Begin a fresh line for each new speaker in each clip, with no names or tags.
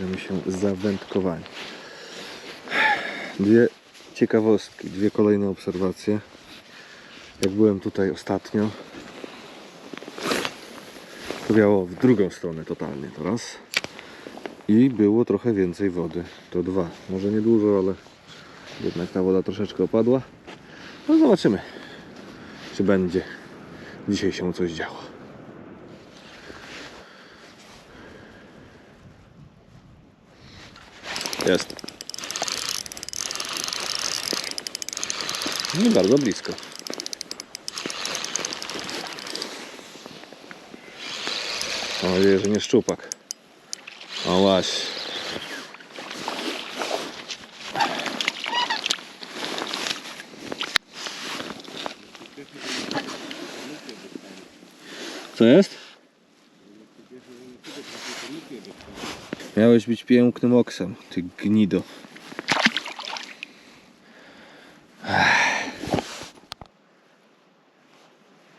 Bierzemy się za wędkowanie. Dwie ciekawostki, dwie kolejne obserwacje. Jak byłem tutaj ostatnio, to wiało w drugą stronę totalnie teraz. I było trochę więcej wody. To dwa. Może nie dużo, ale jednak ta woda troszeczkę opadła. No zobaczymy, czy będzie dzisiaj się coś działo. Jest. Nie bardzo blisko. Mam nadzieję, że nie szczupak. O właśnie. Co jest? Miałeś być pięknym oksem, ty gnido.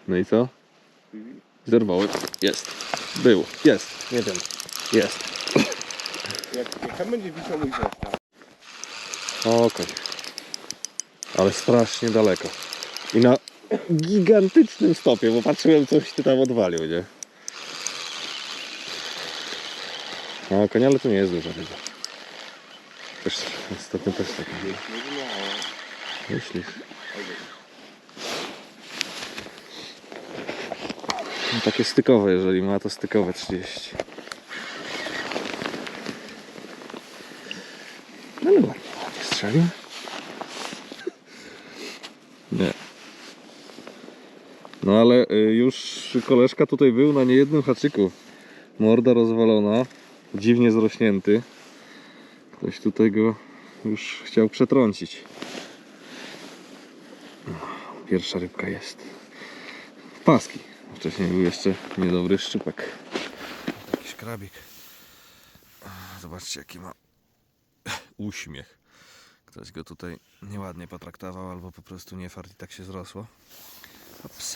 No i co? Zerwałem. Jest. Było. Jest. Nie wiem. Jest.
Jak, jak tam będzie wisiał mój zestaw.
Okej. Ale strasznie daleko. I na gigantycznym stopie, bo patrzyłem coś ty tam odwalił, nie? A konia, ale to nie jest duża ryba. Też ostatnio też tak. Myślisz? No, takie stykowe, jeżeli ma to stykowe 30. No ale strzelił. Nie. No ale y, już koleżka tutaj był na niejednym haczyku. Morda rozwalona, dziwnie zrośnięty. Ktoś tutaj go już chciał przetrącić. Pierwsza rybka jest. Paski. Wcześniej był jeszcze niedobry szczupak. Jakiś krabik. Zobaczcie jaki ma uśmiech. Ktoś go tutaj nieładnie potraktował albo po prostu nie fart i tak się zrosło. Ops.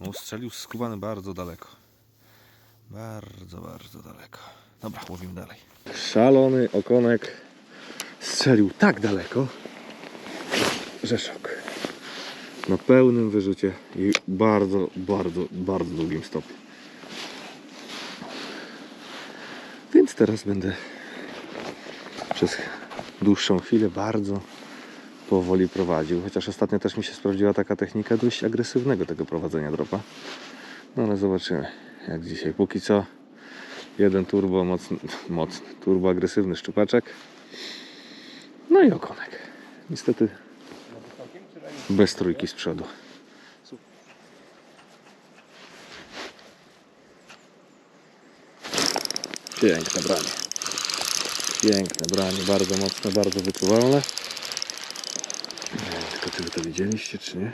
No strzelił skubany bardzo daleko. Bardzo, bardzo daleko. Dobra, łowimy dalej. Szalony okonek strzelił tak daleko, że szok. Na pełnym wyrzucie i bardzo, bardzo, bardzo długim stopie. Więc teraz będę przez dłuższą chwilę bardzo powoli prowadził. Chociaż ostatnio też mi się sprawdziła taka technika dość agresywnego tego prowadzenia dropa. No ale zobaczymy jak dzisiaj. Póki co jeden turbo mocny, mocny turbo agresywny szczupaczek. No i okonek. Niestety bez trójki z przodu. Piękne branie. Piękne branie, bardzo mocne, bardzo wyczuwalne. Tylko czy wy to widzieliście, czy nie?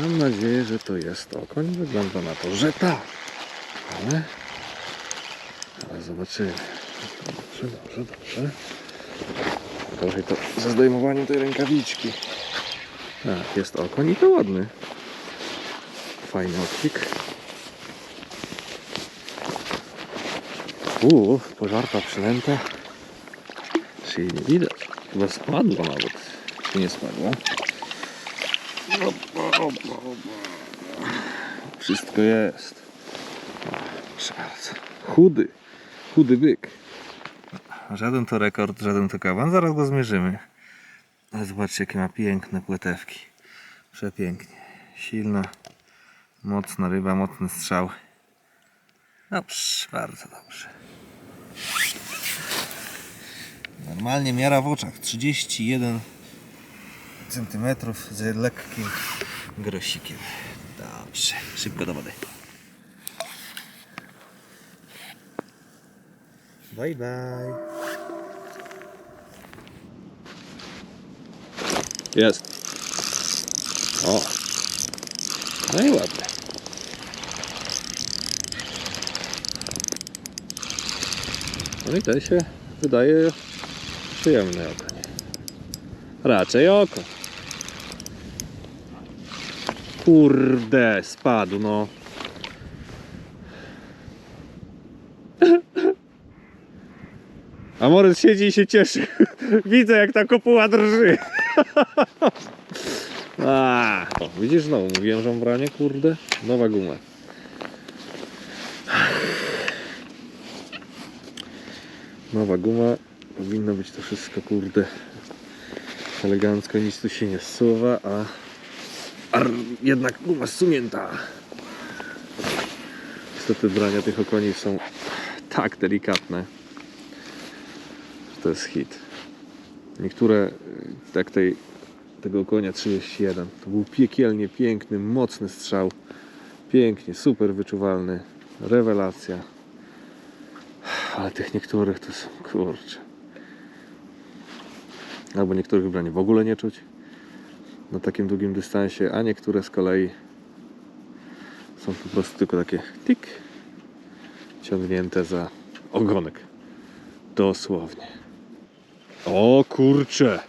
Mam nadzieję, że to jest okoń. Wygląda na to, że tak. Ale, ale zobaczymy. Dobrze, dobrze, dobrze. Trochę to ze zdejmowaniem tej rękawiczki. Tak, jest okoń i to ładny. Fajny odpik. Uuu, pożarta przynęta. Czyli nie widać. Chyba spadła nawet. Czy nie spadła? Opa, opa, opa. Wszystko jest. Proszę bardzo. Chudy. Chudy byk. Żaden to rekord, żaden to kawan. Zaraz go zmierzymy. Zobaczcie, jakie ma piękne płetewki. Przepięknie. Silna, mocna ryba, mocny strzał. Dobrze, bardzo dobrze. Normalnie miara w oczach 31 cm z lekkim grosikiem. Dobrze, szybko do wody. Bye bye. Jest. O. No i ładnie. No i ten się wydaje przyjemny okoń. Raczej oko. Kurde, spadł no. A Morec siedzi i się cieszy. Widzę jak ta kopuła drży. A, o, widzisz znowu, mówiłem, że kurde. Nowa guma. Nowa guma. Powinno być to wszystko, kurde. Elegancko, nic tu się nie zsuwa, a, jednak guma zsunięta. Niestety brania tych okoni są tak delikatne, to jest hit. Niektóre, y, tak tej, tego konia 31, to był piekielnie piękny, mocny strzał. Pięknie, super wyczuwalny, rewelacja. Ale tych niektórych to są, kurcze. Albo niektórych wybranie w ogóle nie czuć na takim długim dystansie, a niektóre z kolei są po prostu tylko takie tik ciągnięte za ogonek. Dosłownie. O kurcze.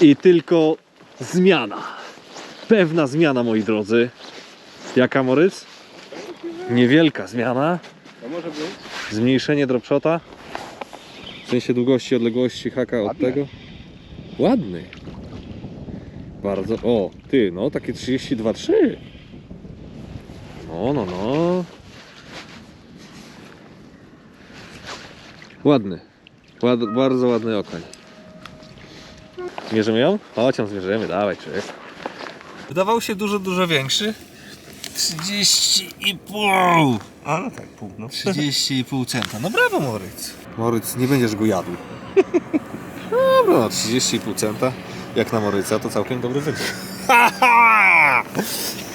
I tylko zmiana. Pewna zmiana, moi drodzy. Jaka, Moryc? Niewielka zmiana.
To może być?
Zmniejszenie dropshota. W sensie długości, odległości haka od tego. Ładny. Bardzo. O, ty, no takie 32,3. No, no, no. Ładny. Ład, bardzo ładny okoń. Zmierzymy ją? Chodź ją zmierzymy, dawaj człowiek.
Wydawał się dużo, dużo większy. 30,5
A no tak, pół. No.
30,5 centa. No brawo Moryc.
Moryc, nie będziesz go jadł. Dobra, no 30,5 centa. Jak na Moryca to całkiem dobry wybór.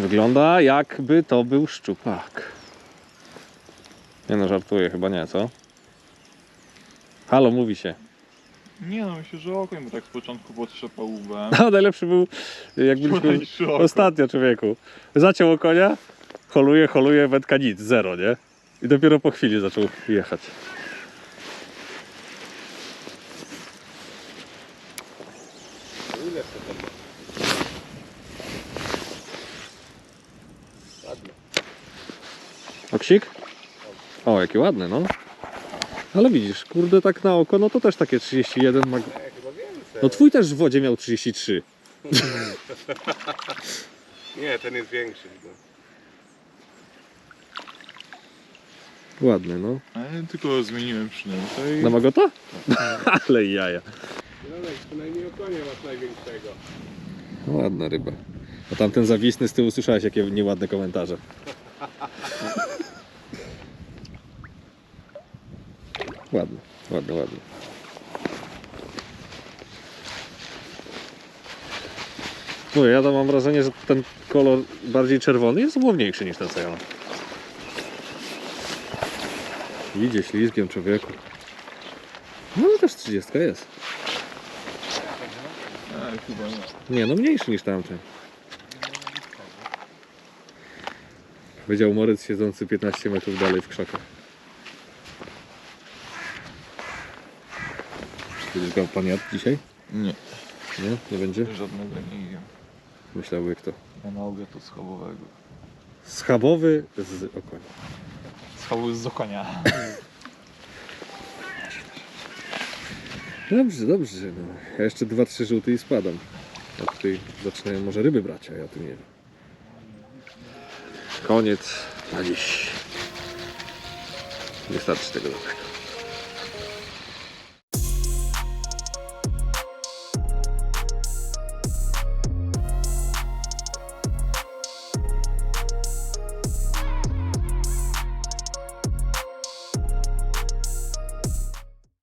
Wygląda jakby to był szczupak. Nie no, żartuję, chyba nie, co? Halo, mówi się.
Nie no, myślę, że okoń, bo tak z początku potrzepał łbem.
A najlepszy był, jak byliśmy ostatnio, człowieku. Zaciął konia, holuje, holuje, wędka nic, zero, nie? I dopiero po chwili zaczął jechać.
Ile to tam? Ładnie.
O, jakie ładne, no. Ale widzisz, kurde, tak na oko, no to też takie 31 ma...
Nie, chyba więcej.
No twój też w wodzie miał 33.
Nie, ten jest większy. No.
Ładny, no.
Ale tylko zmieniłem przynętę i...
Na Magota? Ale jaja.
Zielonek, przynajmniej okonie masz największego.
Ładna ryba. A tamten zawisny z tyłu słyszałeś jakie nieładne komentarze. Ładny, ładny, ładny. Mówię, ja to mam wrażenie, że ten kolor bardziej czerwony jest łowniejszy niż ten co ja mam. Idzie ślizgiem człowieku. No ale też 30 jest.
Nie,
no mniejszy niż tamten. Powiedział Moryc siedzący 15 metrów dalej w krzakach. Będziesz go pan jadł dzisiaj?
Nie,
Nie? Nie będzie?
żadnego nie jem.
Myślałby kto.
Ja na obiad to schabowego.
Schabowy z okonia.
Schabowy z okonia.
Dobrze, dobrze. No. Ja jeszcze dwa, trzy żółte i spadam. A tutaj zaczynają może ryby brać, a ja tym nie wiem. Koniec na dziś. Nie starczy tego dobrego.